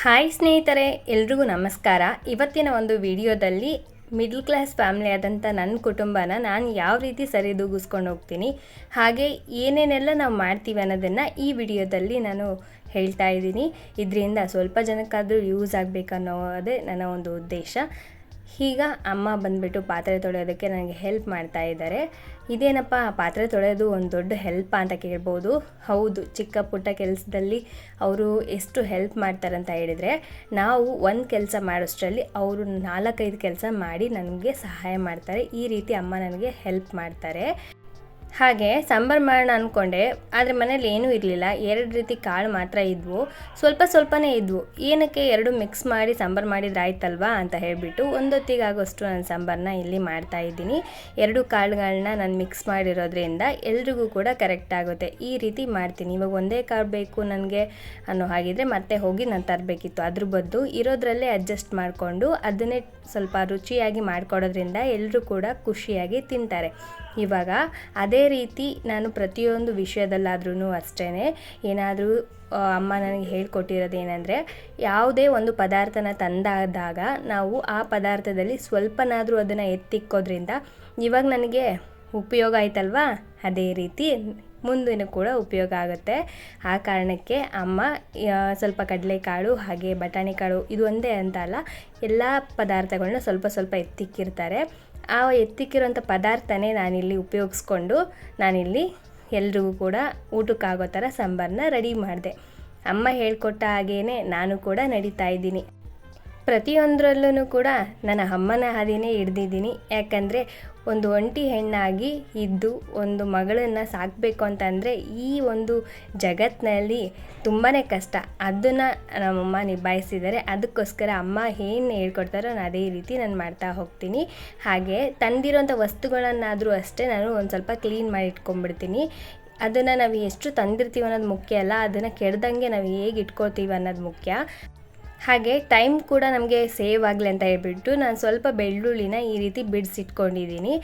Hi ಸ್ನೇಹಿತರೆ, ಎಲ್ರಿಗೂ ನಮಸ್ಕಾರ. ಇವತ್ತಿನ ಒಂದು ವಿಡಿಯೋದಲ್ಲಿ ಮಿಡ್ಲ್ ಕ್ಲಾಸ್ ಫ್ಯಾಮಿಲಿ ಆದಂಥ ನನ್ನ ಕುಟುಂಬನ ನಾನು ಯಾವ ರೀತಿ ಸರಿದೂಗಿಸ್ಕೊಂಡು ಹೋಗ್ತೀನಿ, ಹಾಗೆ ಏನೇನೆಲ್ಲ ನಾವು ಮಾಡ್ತೀವಿ ಅನ್ನೋದನ್ನು ಈ ವಿಡಿಯೋದಲ್ಲಿ ನಾನು ಹೇಳ್ತಾ ಇದ್ದೀನಿ. ಇದರಿಂದ ಸ್ವಲ್ಪ ಜನಕ್ಕಾದರೂ ಯೂಸ್ ಆಗಬೇಕನ್ನೋದೇ ನನ್ನ ಒಂದು ಉದ್ದೇಶ. ಈಗ ಅಮ್ಮ ಬಂದುಬಿಟ್ಟು ಪಾತ್ರೆ ತೊಳೆಯೋದಕ್ಕೆ ನನಗೆ ಹೆಲ್ಪ್ ಮಾಡ್ತಾ ಇದ್ದಾರೆ. ಇದೇನಪ್ಪ, ಪಾತ್ರೆ ತೊಳೆಯೋದು ಒಂದು ದೊಡ್ಡ ಹೆಲ್ಪ್ ಅಂತ ಕೇಳ್ಬೋದು. ಹೌದು, ಚಿಕ್ಕ ಪುಟ್ಟ ಕೆಲಸದಲ್ಲಿ ಅವರು ಎಷ್ಟು ಹೆಲ್ಪ್ ಮಾಡ್ತಾರಂತ ಹೇಳಿದರೆ, ನಾವು ಒಂದು ಕೆಲಸ ಮಾಡೋಷ್ಟರಲ್ಲಿ ಅವರು ನಾಲ್ಕೈದು ಕೆಲಸ ಮಾಡಿ ನನಗೆ ಸಹಾಯ ಮಾಡ್ತಾರೆ. ಈ ರೀತಿ ಅಮ್ಮ ನನಗೆ ಹೆಲ್ಪ್ ಮಾಡ್ತಾರೆ. ಹಾಗೆ ಸಾಂಬಾರು ಮಾಡೋಣ ಅಂದ್ಕೊಂಡೆ ಆದರೆ ಮನೇಲಿ ಏನೂ ಇರಲಿಲ್ಲ. ಎರಡು ರೀತಿ ಕಾಳು ಮಾತ್ರ ಇದ್ವು. ಸ್ವಲ್ಪ ಸ್ವಲ್ಪನೇ ಇದ್ವು. ಏನಕ್ಕೆ ಎರಡು ಮಿಕ್ಸ್ ಮಾಡಿ ಸಾಂಬಾರು ಮಾಡಿದ್ರೆ ಆಯ್ತಲ್ವಾ ಅಂತ ಹೇಳಿಬಿಟ್ಟು ಒಂದೊತ್ತಿಗಾಗೋಷ್ಟು ನಾನು ಸಾಂಬಾರನ್ನ ಇಲ್ಲಿ ಮಾಡ್ತಾ ಇದ್ದೀನಿ. ಎರಡು ಕಾಳುಗಳನ್ನ ನಾನು ಮಿಕ್ಸ್ ಮಾಡಿರೋದ್ರಿಂದ ಎಲ್ರಿಗೂ ಕೂಡ ಕರೆಕ್ಟ್ ಆಗುತ್ತೆ. ಈ ರೀತಿ ಮಾಡ್ತೀನಿ. ಇವಾಗ ಒಂದೇ ಕಾಳು ಬೇಕು ನನಗೆ ಅನ್ನೋ ಹಾಗಿದ್ರೆ ಮತ್ತೆ ಹೋಗಿ ನಾನು ತರಬೇಕಿತ್ತು. ಅದ್ರ ಬದ್ದು ಇರೋದ್ರಲ್ಲೇ ಅಡ್ಜಸ್ಟ್ ಮಾಡಿಕೊಂಡು ಅದನ್ನೇ ಸ್ವಲ್ಪ ರುಚಿಯಾಗಿ ಮಾಡಿಕೊಡೋದ್ರಿಂದ ಎಲ್ಲರೂ ಕೂಡ ಖುಷಿಯಾಗಿ ತಿಂತಾರೆ. ಇವಾಗ ಅದೇ ರೀತಿ ನಾನು ಪ್ರತಿಯೊಂದು ವಿಷಯದಲ್ಲಾದ್ರೂ ಅಷ್ಟೇ ಏನಾದರೂ ಅಮ್ಮ ನನಗೆ ಹೇಳ್ಕೊಟ್ಟಿರೋದು ಏನಂದರೆ ಯಾವುದೇ ಒಂದು ಪದಾರ್ಥನ ತಂದಾದಾಗ ನಾವು ಆ ಪದಾರ್ಥದಲ್ಲಿ ಸ್ವಲ್ಪನಾದರೂ ಅದನ್ನು ಎತ್ತಿಕ್ಕೋದ್ರಿಂದ ಇವಾಗ ನನಗೆ ಉಪಯೋಗ ಆಯ್ತಲ್ವಾ? ಅದೇ ರೀತಿ ಮುಂದಿನ ಕೂಡ ಉಪಯೋಗ ಆಗುತ್ತೆ. ಆ ಕಾರಣಕ್ಕೆ ಅಮ್ಮ ಸ್ವಲ್ಪ ಕಡಲೆಕಾಳು, ಹಾಗೆ ಬಟಾಣಿ ಕಾಳು, ಇದು ಒಂದೇ ಅಂತ ಅಲ್ಲ, ಎಲ್ಲ ಪದಾರ್ಥಗಳನ್ನ ಸ್ವಲ್ಪ ಸ್ವಲ್ಪ ಎತ್ತಿಕ್ಕಿರ್ತಾರೆ. ಆ ಎತ್ತಿಕ್ಕಿರೋಂಥ ಪದಾರ್ಥನೇ ನಾನಿಲ್ಲಿ ಉಪಯೋಗಿಸ್ಕೊಂಡು ನಾನಿಲ್ಲಿ ಎಲ್ರಿಗೂ ಕೂಡ ಊಟಕ್ಕಾಗೋ ಥರ ಸಾಂಬಾರನ್ನ ರೆಡಿ ಮಾಡಿದೆ. ಅಮ್ಮ ಹೇಳ್ಕೊಟ್ಟ ಹಾಗೇ ನಾನು ಕೂಡ ನಡೀತಾ ಇದ್ದೀನಿ. ಪ್ರತಿಯೊಂದರಲ್ಲೂ ಕೂಡ ನನ್ನ ಅಮ್ಮನ ಹಾದಿನೇ ಹಿಡ್ದಿದ್ದೀನಿ. ಯಾಕಂದರೆ ಒಂದು ಒಂಟಿ ಹೆಣ್ಣಾಗಿ ಇದ್ದು ಒಂದು ಮಗಳನ್ನು ಸಾಕಬೇಕು ಅಂತಂದರೆ ಈ ಒಂದು ಜಗತ್ತಿನಲ್ಲಿ ತುಂಬಾ ಕಷ್ಟ. ಅದನ್ನು ನಮ್ಮಮ್ಮ ನಿಭಾಯಿಸಿದರೆ ಅದಕ್ಕೋಸ್ಕರ ಅಮ್ಮ ಏನು ಹೇಳ್ಕೊಡ್ತಾರೋ ನಾನು ಅದೇ ರೀತಿ ನಾನು ಮಾಡ್ತಾ ಹೋಗ್ತೀನಿ. ಹಾಗೆ ತಂದಿರೋಂಥ ವಸ್ತುಗಳನ್ನಾದರೂ ಅಷ್ಟೇ ನಾನು ಒಂದು ಸ್ವಲ್ಪ ಕ್ಲೀನ್ ಮಾಡಿ ಇಟ್ಕೊಂಡ್ಬಿಡ್ತೀನಿ. ಅದನ್ನು ನಾವು ಎಷ್ಟು ತಂದಿರ್ತೀವಿ ಅನ್ನೋದು ಮುಖ್ಯ ಅಲ್ಲ. ಅದನ್ನು ಕೆಡ್ದಂಗೆ ನಾವು ಹೇಗೆ ಇಟ್ಕೊಳ್ತೀವಿ ಅನ್ನೋದು ಮುಖ್ಯ. ಹಾಗೆ ಟೈಮ್ ಕೂಡ ನಮಗೆ ಸೇವ್ ಆಗಲಿ ಅಂತ ಹೇಳ್ಬಿಟ್ಟು ನಾನು ಸ್ವಲ್ಪ ಬೆಳ್ಳುಳ್ಳಿನ ಈ ರೀತಿ ಬಿಡಿಸಿಟ್ಕೊಂಡಿದ್ದೀನಿ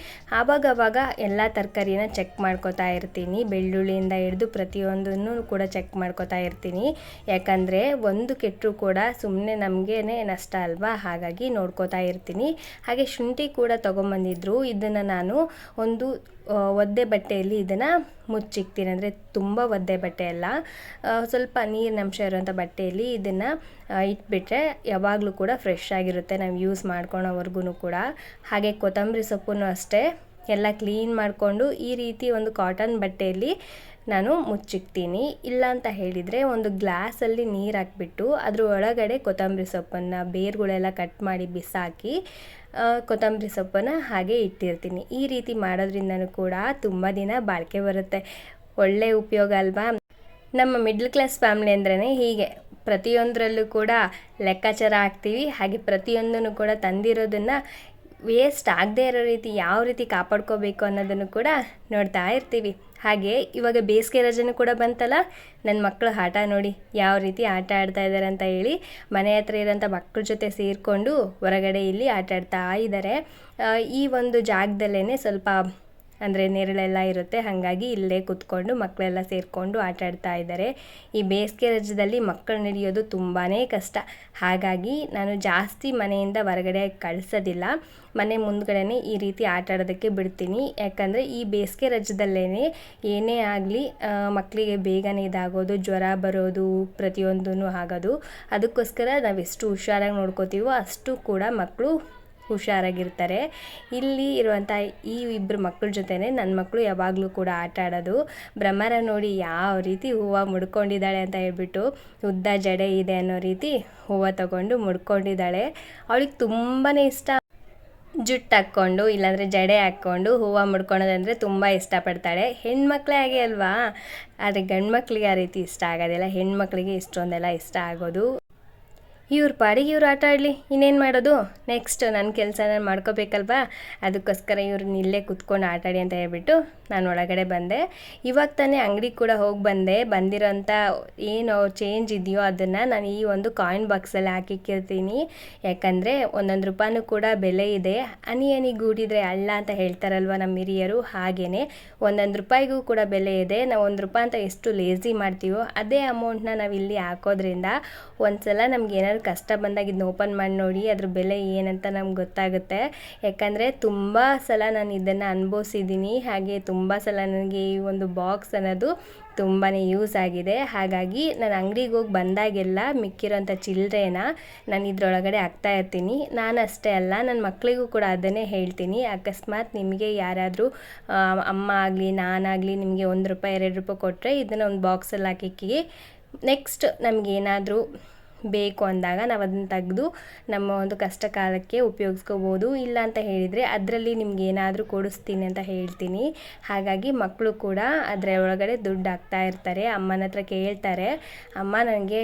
ಆವಾಗವಾಗ ಎಲ್ಲ ತರಕಾರಿನ ಚೆಕ್ ಮಾಡ್ಕೋತಾ ಇರ್ತೀನಿ. ಬೆಳ್ಳುಳ್ಳಿಯಿಂದ ಹಿಡಿದು ಪ್ರತಿಯೊಂದನ್ನು ಕೂಡ ಚೆಕ್ ಮಾಡ್ಕೋತಾ ಇರ್ತೀನಿ. ಯಾಕಂದರೆ ಒಂದು ಕೆಟ್ಟರು ಕೂಡ ಸುಮ್ಮನೆ ನಮಗೇ ನಷ್ಟ ಅಲ್ವಾ? ಹಾಗಾಗಿ ನೋಡ್ಕೋತಾ ಇರ್ತೀನಿ. ಹಾಗೆ ಶುಂಠಿ ಕೂಡ ತೊಗೊಂಬಂದಿದ್ರು. ಇದನ್ನು ನಾನು ಒಂದು ಒದ್ದೆ ಬಟ್ಟೆಯಲ್ಲಿ ಇದನ್ನು ಮುಚ್ಚಿಕ್ತೀನಿ. ಅಂದರೆ ತುಂಬ ಒದ್ದೆ ಬಟ್ಟೆ ಅಲ್ಲ. ಸ್ವಲ್ಪ ನೀರಿನಂಶ ಇರುವಂಥ ಬಟ್ಟೆಯಲ್ಲಿ ಇದನ್ನು ಇಟ್ಬಿಟ್ರೆ ಯಾವಾಗಲೂ ಕೂಡ ಫ್ರೆಶ್ ಆಗಿರುತ್ತೆ. ನಾವು ಯೂಸ್ ಮಾಡ್ಕೊಳೋವರೆಗೂ ಕೂಡ. ಹಾಗೆ ಕೊತ್ತಂಬರಿ ಸೊಪ್ಪನ್ನು ಅಷ್ಟೇ. ಎಲ್ಲ ಕ್ಲೀನ್ ಮಾಡಿಕೊಂಡು ಈ ರೀತಿ ಒಂದು ಕಾಟನ್ ಬಟ್ಟೆಯಲ್ಲಿ ನಾನು ಮುಚ್ಚಿಕ್ತೀನಿ. ಇಲ್ಲ ಅಂತ ಹೇಳಿದರೆ ಒಂದು ಗ್ಲಾಸಲ್ಲಿ ನೀರು ಹಾಕ್ಬಿಟ್ಟು ಅದ್ರ ಒಳಗಡೆ ಕೊತ್ತಂಬರಿ ಸೊಪ್ಪನ್ನು, ಬೇರುಗಳೆಲ್ಲ ಕಟ್ ಮಾಡಿ ಬಿಸಾಕಿ ಕೊತ್ತಂಬರಿ ಸೊಪ್ಪನ್ನು ಹಾಗೆ ಇಟ್ಟಿರ್ತೀನಿ. ಈ ರೀತಿ ಮಾಡೋದ್ರಿಂದನೂ ಕೂಡ ತುಂಬ ದಿನ ಬಾಳಿಕೆ ಬರುತ್ತೆ. ಒಳ್ಳೆ ಉಪಯೋಗ ಅಲ್ವಾ? ನಮ್ಮ ಮಿಡ್ಲ್ ಕ್ಲಾಸ್ ಫ್ಯಾಮ್ಲಿ ಅಂದ್ರೇ ಹೀಗೆ. ಪ್ರತಿಯೊಂದರಲ್ಲೂ ಕೂಡ ಲೆಕ್ಕಾಚಾರ ಹಾಕ್ತೀವಿ ಹಾಗೆ ಪ್ರತಿಯೊಂದನ್ನು ಕೂಡ ತಂದಿರೋದನ್ನು ವೇಸ್ಟ್ ಆಗದೇ ಇರೋ ರೀತಿ ಯಾವ ರೀತಿ ಕಾಪಾಡ್ಕೋಬೇಕು ಅನ್ನೋದನ್ನು ಕೂಡ ನೋಡ್ತಾ ಇರ್ತೀವಿ. ಹಾಗೆ ಇವಾಗ ಬೇಸಿಗೆ ರಜೆನೂ ಕೂಡ ಬಂತಲ್ಲ ನನ್ನ ಮಕ್ಕಳು ಆಟ ನೋಡಿ ಯಾವ ರೀತಿ ಆಟ ಆಡ್ತಾ ಇದ್ದಾರೆ ಅಂತ ಹೇಳಿ ಮನೆ ಹತ್ರ ಇರೋಂಥ ಮಕ್ಕಳ ಜೊತೆ ಸೇರಿಕೊಂಡು ಹೊರಗಡೆ ಇಲ್ಲಿ ಆಟ ಆಡ್ತಾ ಇದ್ದಾರೆ ಈ ಒಂದು ಜಾಗದಲ್ಲೇ ಸ್ವಲ್ಪ ಅಂದರೆ ನೆರಳೆಲ್ಲ ಇರುತ್ತೆ. ಹಾಗಾಗಿ ಇಲ್ಲೇ ಕೂತ್ಕೊಂಡು ಮಕ್ಕಳೆಲ್ಲ ಸೇರಿಕೊಂಡು ಆಟ ಆಡ್ತಾ ಇದ್ದಾರೆ. ಈ ಬೇಸಿಗೆ ರಜದಲ್ಲಿ ಮಕ್ಕಳು ನಡೆಯೋದು ತುಂಬಾ ಕಷ್ಟ. ಹಾಗಾಗಿ ನಾನು ಜಾಸ್ತಿ ಮನೆಯಿಂದ ಹೊರಗಡೆ ಕಳಿಸೋದಿಲ್ಲ. ಮನೆ ಮುಂದ್ಗಡೆ ಈ ರೀತಿ ಆಟ ಆಡೋದಕ್ಕೆ ಬಿಡ್ತೀನಿ. ಯಾಕಂದರೆ ಈ ಬೇಸಿಗೆ ರಜದಲ್ಲೇ ಏನೇ ಆಗಲಿ ಮಕ್ಕಳಿಗೆ ಬೇಗನೆ ಇದಾಗೋದು, ಜ್ವರ ಬರೋದು ಪ್ರತಿಯೊಂದೂ ಆಗೋದು. ಅದಕ್ಕೋಸ್ಕರ ನಾವು ಎಷ್ಟು ಹುಷಾರಾಗಿ ನೋಡ್ಕೋತೀವೋ ಅಷ್ಟು ಕೂಡ ಮಕ್ಕಳು ಹುಷಾರಾಗಿರ್ತಾರೆ. ಇಲ್ಲಿ ಇರುವಂಥ ಈ ಇಬ್ಬರು ಮಕ್ಕಳ ಜೊತೆನೇ ನನ್ನ ಮಕ್ಕಳು ಯಾವಾಗಲೂ ಕೂಡ ಆಟ ಆಡೋದು. ಭ್ರಮರ ನೋಡಿ ಯಾವ ರೀತಿ ಹೂವು ಮುಡ್ಕೊಂಡಿದ್ದಾಳೆ ಅಂತ ಹೇಳ್ಬಿಟ್ಟು ಉದ್ದ ಜಡೆ ಇದೆ ಅನ್ನೋ ರೀತಿ ಹೂವು ತಗೊಂಡು ಮುಡ್ಕೊಂಡಿದ್ದಾಳೆ. ಅವಳಿಗೆ ತುಂಬಾ ಇಷ್ಟ. ಜುಟ್ಟು ಹಾಕ್ಕೊಂಡು ಇಲ್ಲಾಂದರೆ ಜಡೆ ಹಾಕ್ಕೊಂಡು ಹೂವು ಮುಡ್ಕೊಳೋದಂದರೆ ತುಂಬ ಇಷ್ಟಪಡ್ತಾಳೆ. ಹೆಣ್ಮಕ್ಳೇ ಹಾಗೆ ಅಲ್ವಾ? ಆದರೆ ಗಂಡು ಮಕ್ಕಳಿಗೆ ಆ ರೀತಿ ಇಷ್ಟ ಆಗೋದಿಲ್ಲ. ಹೆಣ್ಮಕ್ಳಿಗೆ ಇಷ್ಟೊಂದೆಲ್ಲ ಇಷ್ಟ ಆಗೋದು. ಇವ್ರ ಪಾಡಿಗೆ ಇವ್ರು ಆಟ ಆಡಲಿ, ಇನ್ನೇನು ಮಾಡೋದು? ನೆಕ್ಸ್ಟ್ ನನ್ನ ಕೆಲಸ ನಾನು ಮಾಡ್ಕೋಬೇಕಲ್ವಾ? ಅದಕ್ಕೋಸ್ಕರ ಇವ್ರನ್ನ ಇಲ್ಲೇ ಕುತ್ಕೊಂಡು ಆಟಾಡಿ ಅಂತ ಹೇಳ್ಬಿಟ್ಟು ನಾನು ಒಳಗಡೆ ಬಂದೆ. ಇವಾಗ ತಾನೇ ಅಂಗಡಿಗೆ ಕೂಡ ಹೋಗಿ ಬಂದೆ. ಬಂದಿರೋಂಥ ಏನು ಚೇಂಜ್ ಇದೆಯೋ ಅದನ್ನು ನಾನು ಈ ಒಂದು ಕಾಯಿನ್ ಬಾಕ್ಸಲ್ಲಿ ಹಾಕಿಕ್ಕಿರ್ತೀನಿ. ಯಾಕಂದರೆ ಒಂದೊಂದು ರೂಪಾಯಿನೂ ಕೂಡ ಬೆಲೆ ಇದೆ. ಹನಿ ಹನಿ ಗೂಡಿದರೆ ಅಲ್ಲ ಅಂತ ಹೇಳ್ತಾರಲ್ವ ನಮ್ಮ ಹಿರಿಯರು? ಹಾಗೇ ಒಂದೊಂದು ರೂಪಾಯಿಗೂ ಕೂಡ ಬೆಲೆ ಇದೆ. ನಾವು ಒಂದು ರೂಪಾಯಿ ಅಂತ ಎಷ್ಟು ಲೇಸಿ ಮಾಡ್ತೀವೋ ಅದೇ ಅಮೌಂಟ್ನ ನಾವು ಇಲ್ಲಿ ಹಾಕೋದ್ರಿಂದ ಒಂದು ಸಲ ನಮ್ಗೆ ಏನಾದ್ರು ಕಷ್ಟ ಬಂದಾಗ ಇದನ್ನ ಓಪನ್ ಮಾಡಿ ನೋಡಿ ಅದ್ರ ಬೆಲೆ ಏನಂತ ನಮ್ಗೆ ಗೊತ್ತಾಗುತ್ತೆ. ಯಾಕಂದರೆ ತುಂಬ ಸಲ ನಾನು ಇದನ್ನು ಅನುಭವಿಸಿದ್ದೀನಿ. ಹಾಗೆ ತುಂಬ ಸಲ ನನಗೆ ಈ ಒಂದು ಬಾಕ್ಸ್ ಅನ್ನೋದು ತುಂಬಾ ಯೂಸ್ ಆಗಿದೆ. ಹಾಗಾಗಿ ನಾನು ಅಂಗಡಿಗೆ ಹೋಗಿ ಬಂದಾಗೆಲ್ಲ ಮಿಕ್ಕಿರೋಂಥ ಚಿಲ್ಲರೆನ ನಾನು ಇದರೊಳಗಡೆ ಹಾಕ್ತಾ ಇರ್ತೀನಿ. ನಾನು ಅಷ್ಟೇ ಅಲ್ಲ, ನನ್ನ ಮಕ್ಕಳಿಗೂ ಕೂಡ ಅದನ್ನೇ ಹೇಳ್ತೀನಿ. ಅಕಸ್ಮಾತ್ ನಿಮಗೆ ಯಾರಾದರೂ ಅಮ್ಮ ಆಗಲಿ ನಾನಾಗಲಿ ನಿಮಗೆ ಒಂದು ರೂಪಾಯಿ, ಎರಡು ರೂಪಾಯಿ ಕೊಟ್ಟರೆ ಇದನ್ನು ಒಂದು ಬಾಕ್ಸಲ್ಲಿ ಹಾಕಿಕ್ಕಿ, ನೆಕ್ಸ್ಟ್ ನಮಗೇನಾದರೂ ಬೇಕು ಅಂದಾಗ ನಾವು ಅದನ್ನು ತೆಗೆದು ನಮ್ಮ ಒಂದು ಕಷ್ಟ ಕಾಲಕ್ಕೆ ಉಪಯೋಗಿಸ್ಕೋಬೋದು. ಇಲ್ಲ ಅಂತ ಹೇಳಿದರೆ ಅದರಲ್ಲಿ ನಿಮ್ಗೆ ಏನಾದರೂ ಕೊಡಿಸ್ತೀನಿ ಅಂತ ಹೇಳ್ತೀನಿ. ಹಾಗಾಗಿ ಮಕ್ಕಳು ಕೂಡ ಅದರ ಒಳಗಡೆ ದುಡ್ಡು ಹಾಕ್ತಾ ಇರ್ತಾರೆ. ಅಮ್ಮನ ಹತ್ರ ಕೇಳ್ತಾರೆ, ಅಮ್ಮ ನನಗೆ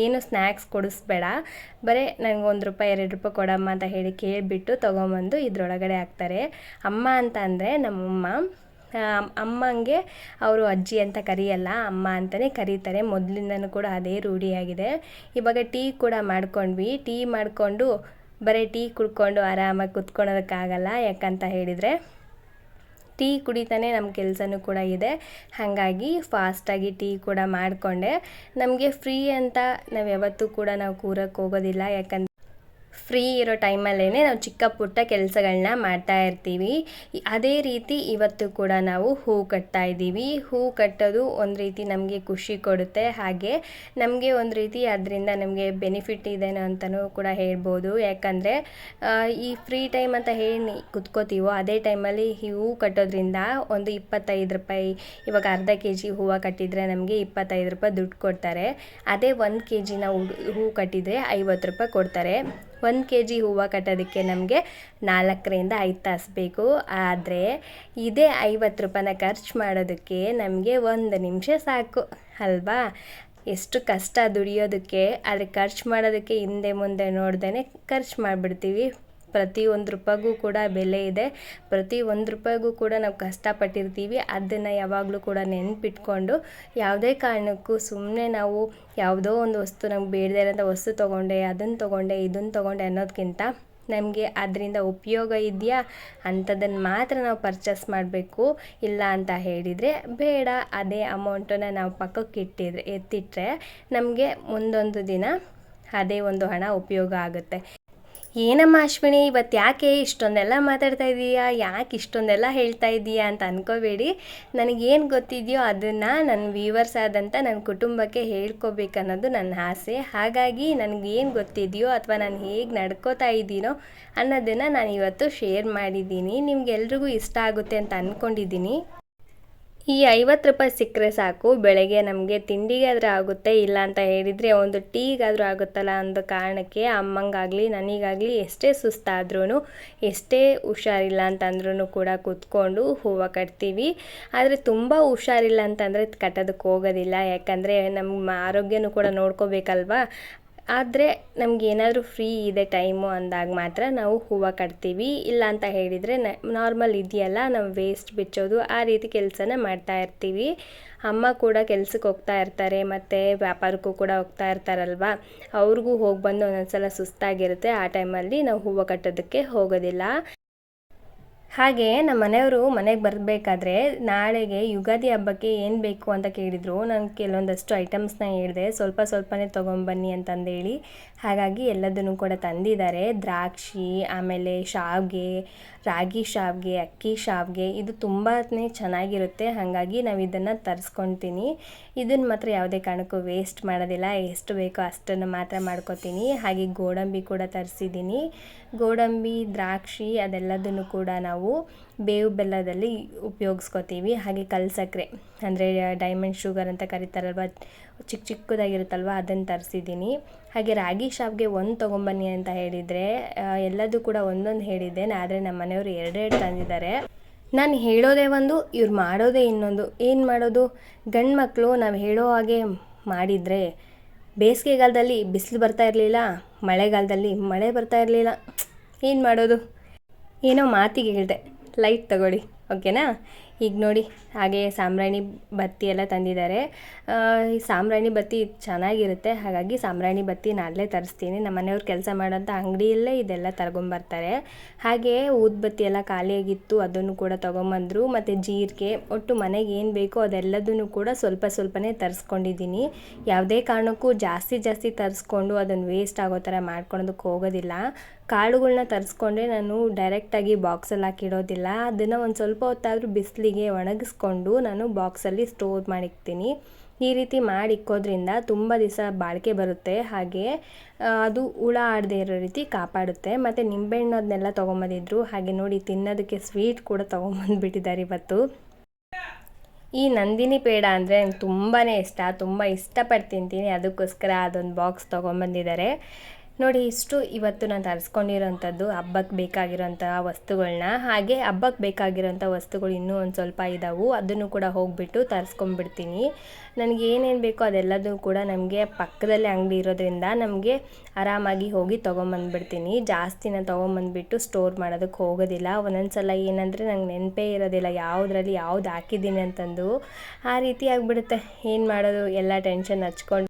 ಏನು ಸ್ನ್ಯಾಕ್ಸ್ ಕೊಡಿಸ್ಬೇಡ. ಬರೀ ನನಗೆ ಒಂದು ರೂಪಾಯಿ, ಎರಡು ರೂಪಾಯಿ ಕೊಡಮ್ಮ ಅಂತ ಹೇಳಿ ಕೇಳಿಬಿಟ್ಟು ತೊಗೊಂಬಂದು ಇದರೊಳಗಡೆ ಹಾಕ್ತಾರೆ. ಅಮ್ಮ ಅಂತ ಅಂದರೆ ನಮ್ಮಮ್ಮ. ಅಮ್ಮಂಗೆ ಅವರು ಅಜ್ಜಿ ಅಂತ ಕರೆಯಲ್ಲ, ಅಮ್ಮ ಅಂತಲೇ ಕರೀತಾರೆ. ಮೊದಲಿಂದನೂ ಕೂಡ ಅದೇ ರೂಢಿಯಾಗಿದೆ. ಇವಾಗ ಟೀ ಕೂಡ ಮಾಡ್ಕೊಂಡ್ವಿ. ಟೀ ಮಾಡಿಕೊಂಡು ಬರೀ ಟೀ ಕುಡ್ಕೊಂಡು ಆರಾಮಾಗಿ ಕುತ್ಕೊಳೋದಕ್ಕಾಗಲ್ಲ ಯಾಕಂತ ಹೇಳಿದರೆ. ಟೀ ಕುಡಿತಾನೆ ನಮ್ಮ ಕೆಲಸನೂ ಕೂಡ ಇದೆ. ಹಾಗಾಗಿ ಫಾಸ್ಟಾಗಿ ಟೀ ಕೂಡ ಮಾಡಿಕೊಂಡೆ. ನಮಗೆ ಫ್ರೀ ಅಂತ ನಾವು ಯಾವತ್ತೂ ಕೂಡ ನಾವು ಕೂರಕ್ಕೆ ಹೋಗೋದಿಲ್ಲ. ಯಾಕಂದರೆ ಫ್ರೀ ಇರೋ ಟೈಮಲ್ಲೇ ನಾವು ಚಿಕ್ಕ ಪುಟ್ಟ ಕೆಲಸಗಳನ್ನ ಮಾಡ್ತಾ ಇರ್ತೀವಿ. ಅದೇ ರೀತಿ ಇವತ್ತು ಕೂಡ ನಾವು ಹೂ ಕಟ್ತಾ ಇದ್ದೀವಿ. ಹೂ ಕಟ್ಟೋದು ಒಂದು ರೀತಿ ನಮಗೆ ಖುಷಿ ಕೊಡುತ್ತೆ. ಹಾಗೆ ನಮಗೆ ಒಂದು ರೀತಿ ಅದರಿಂದ ನಮಗೆ ಬೆನಿಫಿಟ್ ಇದೇನೋ ಅಂತಲೂ ಕೂಡ ಹೇಳ್ಬೋದು. ಯಾಕಂದರೆ ಈ ಫ್ರೀ ಟೈಮ್ ಅಂತ ಹೇಳಿ ಕುತ್ಕೋತೀವೋ ಅದೇ ಟೈಮಲ್ಲಿ ಈ ಹೂ ಕಟ್ಟೋದ್ರಿಂದ ಒಂದು ಇಪ್ಪತ್ತೈದು ರೂಪಾಯಿ, ಇವಾಗ ಅರ್ಧ ಕೆ ಜಿ ಹೂವು ಕಟ್ಟಿದರೆ ನಮಗೆ ಇಪ್ಪತ್ತೈದು ರೂಪಾಯಿ ದುಡ್ಡು ಕೊಡ್ತಾರೆ. ಅದೇ ಒಂದು ಕೆ ಜಿನ ಹೂ ಕಟ್ಟಿದರೆ ಐವತ್ತು ರೂಪಾಯಿ ಕೊಡ್ತಾರೆ. ಒಂದು ಕೆ ಜಿ ಹೂವು ಕಟ್ಟೋದಕ್ಕೆ ನಮಗೆ ನಾಲ್ಕರಿಂದ ಐದು ತಾಸು ಬೇಕು. ಆದರೆ ಇದೇ ಐವತ್ತು ರೂಪಾಯಿನ ಖರ್ಚು ಮಾಡೋದಕ್ಕೆ ನಮಗೆ ಒಂದು ನಿಮಿಷ ಸಾಕು, ಅಲ್ವಾ? ಎಷ್ಟು ಕಷ್ಟ ದುಡಿಯೋದಕ್ಕೆ, ಆದರೆ ಖರ್ಚು ಮಾಡೋದಕ್ಕೆ ಹಿಂದೆ ಮುಂದೆ ನೋಡ್ದೇ ಖರ್ಚು ಮಾಡಿಬಿಡ್ತೀವಿ. ಪ್ರತಿ ಒಂದು ರೂಪಾಯಿಗೂ ಕೂಡ ಬೆಲೆ ಇದೆ. ಪ್ರತಿ ಒಂದು ರೂಪಾಯಿಗೂ ಕೂಡ ನಾವು ಕಷ್ಟಪಟ್ಟಿರ್ತೀವಿ. ಅದನ್ನು ಯಾವಾಗಲೂ ಕೂಡ ನೆನ್ಪಿಟ್ಕೊಂಡು ಯಾವುದೇ ಕಾರಣಕ್ಕೂ ಸುಮ್ಮನೆ ನಾವು ಯಾವುದೋ ಒಂದು ವಸ್ತು ನಮ್ಗೆ ಬೇಡದೇ ಇರೋಂಥ ವಸ್ತು ತೊಗೊಂಡೆ ಅದನ್ನು ತೊಗೊಂಡೆ ಇದನ್ನು ತೊಗೊಂಡೆ ಅನ್ನೋದಕ್ಕಿಂತ ನಮಗೆ ಅದರಿಂದ ಉಪಯೋಗ ಇದೆಯಾ? ಅಂಥದ್ದನ್ನು ಮಾತ್ರ ನಾವು ಪರ್ಚೇಸ್ ಮಾಡಬೇಕು. ಇಲ್ಲ ಅಂತ ಹೇಳಿದರೆ ಬೇಡ. ಅದೇ ಅಮೌಂಟನ್ನು ನಾವು ಪಕ್ಕಕ್ಕೆ ಇಟ್ಟಿದ್ರೆ ಎತ್ತಿಟ್ಟರೆ ನಮಗೆ ಮುಂದೊಂದು ದಿನ ಅದೇ ಒಂದು ಹಣ ಉಪಯೋಗ ಆಗುತ್ತೆ. ಏನಮ್ಮ ಅಶ್ವಿನಿ, ಇವತ್ತು ಯಾಕೆ ಇಷ್ಟೊಂದೆಲ್ಲ ಮಾತಾಡ್ತಾ ಇದ್ದೀಯಾ ಯಾಕೆ ಇಷ್ಟೊಂದೆಲ್ಲ ಹೇಳ್ತಾ ಇದ್ದೀಯಾ ಅಂತ ಅನ್ಕೋಬೇಡಿ. ನನಗೇನು ಗೊತ್ತಿದೆಯೋ ಅದನ್ನು ನನ್ನ ವ್ಯೂವರ್ಸ್ ಆದಂಥ ನನ್ನ ಕುಟುಂಬಕ್ಕೆ ಹೇಳ್ಕೊಬೇಕನ್ನೋದು ನನ್ನ ಆಸೆ. ಹಾಗಾಗಿ ನನಗೇನು ಗೊತ್ತಿದೆಯೋ ಅಥವಾ ನಾನು ಹೇಗೆ ನಡ್ಕೋತಾ ಇದ್ದೀನೋ ಅನ್ನೋದನ್ನು ನಾನು ಇವತ್ತು ಶೇರ್ ಮಾಡಿದ್ದೀನಿ. ನಿಮಗೆಲ್ರಿಗೂ ಇಷ್ಟ ಆಗುತ್ತೆ ಅಂತ ಅಂದ್ಕೊಂಡಿದ್ದೀನಿ ಈ ಐವತ್ತು ರೂಪಾಯಿ ಸಿಕ್ಕರೆ ಸಾಕು, ಬೆಳಗ್ಗೆ ನಮಗೆ ತಿಂಡಿಗಾದರೂ ಆಗುತ್ತೆ, ಇಲ್ಲ ಅಂತ ಹೇಳಿದರೆ ಒಂದು ಟೀಗಾದರೂ ಆಗುತ್ತಲ್ಲ ಅನ್ನೋ ಕಾರಣಕ್ಕೆ ಅಮ್ಮಂಗಾಗಲಿ, ನನಗಾಗಲಿ ಎಷ್ಟೇ ಸುಸ್ತಾದ್ರೂ ಎಷ್ಟೇ ಹುಷಾರಿಲ್ಲ ಅಂತಂದ್ರೂ ಕೂಡ ಕೂತ್ಕೊಂಡು ಹೂವು ಕಟ್ತೀವಿ. ಆದರೆ ತುಂಬ ಹುಷಾರಿಲ್ಲ ಅಂತಂದರೆ ಕಟ್ಟೋದಕ್ಕೆ ಹೋಗೋದಿಲ್ಲ. ಯಾಕಂದರೆ ನಮ್ಮ ಆರೋಗ್ಯನೂ ಕೂಡ ನೋಡ್ಕೋಬೇಕಲ್ವಾ? ಆದರೆ ನಮ್ಗೆ ಏನಾದರೂ ಫ್ರೀ ಇದೆ ಟೈಮು ಅಂದಾಗ ಮಾತ್ರ ನಾವು ಹೂವು ಕಟ್ತೀವಿ. ಇಲ್ಲ ಅಂತ ಹೇಳಿದರೆ ನಾರ್ಮಲ್ ಇದೆಯಲ್ಲ, ನಾವು ವೇಸ್ಟ್ ಬಿಚ್ಚೋದು, ಆ ರೀತಿ ಕೆಲಸನ ಮಾಡ್ತಾ ಇರ್ತೀವಿ. ಅಮ್ಮ ಕೂಡ ಕೆಲ್ಸಕ್ಕೆ ಹೋಗ್ತಾ ಇರ್ತಾರೆ, ಮತ್ತು ವ್ಯಾಪಾರಕ್ಕೂ ಕೂಡ ಹೋಗ್ತಾ ಇರ್ತಾರಲ್ವ? ಅವ್ರಿಗೂ ಹೋಗಿ ಬಂದು ಒಂದೊಂದು ಸಲ ಸುಸ್ತಾಗಿರುತ್ತೆ. ಆ ಟೈಮಲ್ಲಿ ನಾವು ಹೂವು ಕಟ್ಟೋದಕ್ಕೆ ಹೋಗೋದಿಲ್ಲ. ಹಾಗೆ ನಮ್ಮ ಮನೆಯವರು ಮನೆಗೆ ಬರಬೇಕಾದ್ರೆ ನಾಳೆಗೆ ಯುಗಾದಿ ಹಬ್ಬಕ್ಕೆ ಏನು ಬೇಕು ಅಂತ ಕೇಳಿದರು. ನಾನು ಕೆಲವೊಂದಷ್ಟು ಐಟಮ್ಸ್ನ ಹೇಳಿದೆ. ಸ್ವಲ್ಪ ಸ್ವಲ್ಪನೇ ತೊಗೊಂಬನ್ನಿ ಅಂತಂದೇಳಿ. ಹಾಗಾಗಿ ಎಲ್ಲದನ್ನು ಕೂಡ ತಂದಿದ್ದಾರೆ. ದ್ರಾಕ್ಷಿ, ಆಮೇಲೆ ಶಾವಿಗೆ, ರಾಗಿ ಶಾವಿಗೆ, ಅಕ್ಕಿ ಶಾವಿಗೆ. ಇದು ತುಂಬಾ ಚೆನ್ನಾಗಿರುತ್ತೆ. ಹಾಗಾಗಿ ನಾವು ಇದನ್ನು ತರಿಸ್ಕೊತೀನಿ. ಇದನ್ನು ಮಾತ್ರ ಯಾವುದೇ ಕಾರಣಕ್ಕೂ ವೇಸ್ಟ್ ಮಾಡೋದಿಲ್ಲ. ಎಷ್ಟು ಬೇಕೋ ಅಷ್ಟನ್ನು ಮಾತ್ರ ಮಾಡ್ಕೊತೀನಿ. ಹಾಗೆ ಗೋಡಂಬಿ ಕೂಡ ತರಿಸಿದ್ದೀನಿ. ಗೋಡಂಬಿ, ದ್ರಾಕ್ಷಿ ಅದೆಲ್ಲದನ್ನು ಕೂಡ ನಾವು ಬೇವು ಬೆಲ್ಲದಲ್ಲಿ ಉಪಯೋಗಿಸ್ಕೊತೀವಿ. ಹಾಗೆ ಕಲ್ ಸಕ್ಕರೆ ಅಂದರೆ ಡೈಮಂಡ್ ಶುಗರ್ ಅಂತ ಕರೀತಾರಲ್ವ ಚಿಕ್ಕ ಚಿಕ್ಕದಾಗಿರುತ್ತಲ್ವ ಅದನ್ನು ತರಿಸಿದ್ದೀನಿ ಹಾಗೆ ರಾಗಿ ಶಾಪ್ಗೆ ಒಂದು ತೊಗೊಂಬನ್ನಿ ಅಂತ ಹೇಳಿದರೆ ಎಲ್ಲದೂ ಕೂಡ ಒಂದೊಂದು ಹೇಳಿದ್ದೆ. ಆದರೆ ನಮ್ಮ ಮನೆಯವರು ಎರಡೆರಡು ತಂದಿದ್ದಾರೆ. ನಾನು ಹೇಳೋದೇ ಒಂದು, ಇವ್ರು ಮಾಡೋದೇ ಇನ್ನೊಂದು. ಏನು ಮಾಡೋದು? ಗಂಡು ಮಕ್ಕಳು ನಾವು ಹೇಳೋ ಹಾಗೆ ಮಾಡಿದರೆ, ಬೇಸಿಗೆಗಾಲದಲ್ಲಿ ಬಿಸಿಲು ಬರ್ತಾ ಇರಲಿಲ್ಲ, ಮಳೆಗಾಲದಲ್ಲಿ ಮಳೆ ಬರ್ತಾ ಇರಲಿಲ್ಲ. ಏನು ಮಾಡೋದು? ಏನೋ ಮಾತಿಗೆ ಹೇಳಿದೆ. ಲೈಟ್ ತಗೊಳ್ಳಿ ಓಕೆನಾ ಈಗ ನೋಡಿ, ಹಾಗೆ ಸಾಮ್ರಾಣಿ ಬತ್ತಿ ಎಲ್ಲ ತಂದಿದ್ದಾರೆ. ಈ ಸಾಂಬ್ರಾಣಿ ಬತ್ತಿ ಚೆನ್ನಾಗಿರುತ್ತೆ, ಹಾಗಾಗಿ ಸಾಂಬ್ರಾಣಿ ಬತ್ತಿ ನಾನಲ್ಲೇ ತರಿಸ್ತೀನಿ. ನಮ್ಮ ಮನೆಯವ್ರು ಕೆಲಸ ಮಾಡೋಂಥ ಅಂಗಡಿಯಲ್ಲೇ ಇದೆಲ್ಲ ತಗೊಂಬರ್ತಾರೆ ಹಾಗೆ ಊದ್ಬತ್ತಿ ಎಲ್ಲ ಖಾಲಿಯಾಗಿತ್ತು, ಅದನ್ನು ಕೂಡ ತೊಗೊಂಬಂದರು. ಮತ್ತು ಜೀರಿಗೆ, ಒಟ್ಟು ಮನೆಗೆ ಏನು ಬೇಕೋ ಅದೆಲ್ಲದನ್ನು ಕೂಡ ಸ್ವಲ್ಪ ಸ್ವಲ್ಪನೇ ತರಿಸ್ಕೊಂಡಿದ್ದೀನಿ. ಯಾವುದೇ ಕಾರಣಕ್ಕೂ ಜಾಸ್ತಿ ಜಾಸ್ತಿ ತರಿಸ್ಕೊಂಡು ಅದನ್ನು ವೇಸ್ಟ್ ಆಗೋ ಥರ ಮಾಡ್ಕೊಳೋದಕ್ಕೆ ಹೋಗೋದಿಲ್ಲ. ಕಾಳುಗಳನ್ನ ತರಿಸ್ಕೊಂಡ್ರೆ ನಾನು ಡೈರೆಕ್ಟಾಗಿ ಬಾಕ್ಸಲ್ಲಿ ಹಾಕಿಡೋದಿಲ್ಲ. ಅದನ್ನು ಒಂದು ಸ್ವಲ್ಪ ಹೊತ್ತಾದರೂ ಬಿಸಿಲಿಗೆ ಒಣಗಿಸ್ಕೊಂಡು ನಾನು ಬಾಕ್ಸಲ್ಲಿ ಸ್ಟೋರ್ ಮಾಡಿಕ್ತೀನಿ. ಈ ರೀತಿ ಮಾಡಿ ಇಕ್ಕೋದ್ರಿಂದ ತುಂಬ ದಿವಸ ಬಾಳಿಕೆ ಬರುತ್ತೆ. ಹಾಗೆ ಅದು ಹುಳ ಆಡದೇ ಇರೋ ರೀತಿ ಕಾಪಾಡುತ್ತೆ. ಮತ್ತು ನಿಂಬೆಹಣ್ಣು ಅದನ್ನೆಲ್ಲ ತೊಗೊಂಬಂದಿದ್ರು. ಹಾಗೆ ನೋಡಿ, ತಿನ್ನೋದಕ್ಕೆ ಸ್ವೀಟ್ ಕೂಡ ತೊಗೊಂಬಂದುಬಿಟ್ಟಿದ್ದಾರೆ ಇವತ್ತು. ಈ ನಂದಿನಿ ಪೇಡ ಅಂದರೆ ನಂಗೆ ತುಂಬಾ ಇಷ್ಟ. ತುಂಬ ಇಷ್ಟಪಟ್ಟು ತಿಂತೀನಿ. ಅದಕ್ಕೋಸ್ಕರ ಅದೊಂದು ಬಾಕ್ಸ್ ತೊಗೊಂಬಂದಿದ್ದಾರೆ. ನೋಡಿ, ಇಷ್ಟು ಇವತ್ತು ನಾನು ತರಿಸ್ಕೊಂಡಿರೋಂಥದ್ದು, ಹಬ್ಬಕ್ಕೆ ಬೇಕಾಗಿರೋಂಥ ವಸ್ತುಗಳನ್ನ ಹಾಗೆ ಹಬ್ಬಕ್ಕೆ ಬೇಕಾಗಿರೋಂಥ ವಸ್ತುಗಳು ಇನ್ನೂ ಒಂದು ಸ್ವಲ್ಪ ಇದ್ದಾವೆ ಅದನ್ನು ಕೂಡ ಹೋಗಿಬಿಟ್ಟು ತರಿಸ್ಕೊಂಡ್ಬಿಡ್ತೀನಿ. ನನಗೆ ಏನೇನು ಬೇಕೋ ಅದೆಲ್ಲದೂ ಕೂಡ ನಮಗೆ ಪಕ್ಕದಲ್ಲೇ ಅಂಗಡಿ ಇರೋದ್ರಿಂದ ನಮಗೆ ಆರಾಮಾಗಿ ಹೋಗಿ ತೊಗೊಂಬಂದ್ಬಿಡ್ತೀನಿ. ಜಾಸ್ತಿನ ತೊಗೊಂಬಂದ್ಬಿಟ್ಟು ಸ್ಟೋರ್ ಮಾಡೋದಕ್ಕೆ ಹೋಗೋದಿಲ್ಲ. ಒಂದೊಂದು ಸಲ ಏನಂದರೆ ನಂಗೆ ನೆನಪೇ ಇರೋದಿಲ್ಲ ಯಾವುದ್ರಲ್ಲಿ ಯಾವ್ದು ಹಾಕಿದ್ದೀನಿ ಅಂತಂದು. ಆ ರೀತಿ ಆಗಿಬಿಡುತ್ತೆ. ಏನು ಮಾಡೋದು? ಎಲ್ಲ ಟೆನ್ಷನ್ ಹಚ್ಕೊಂಡು.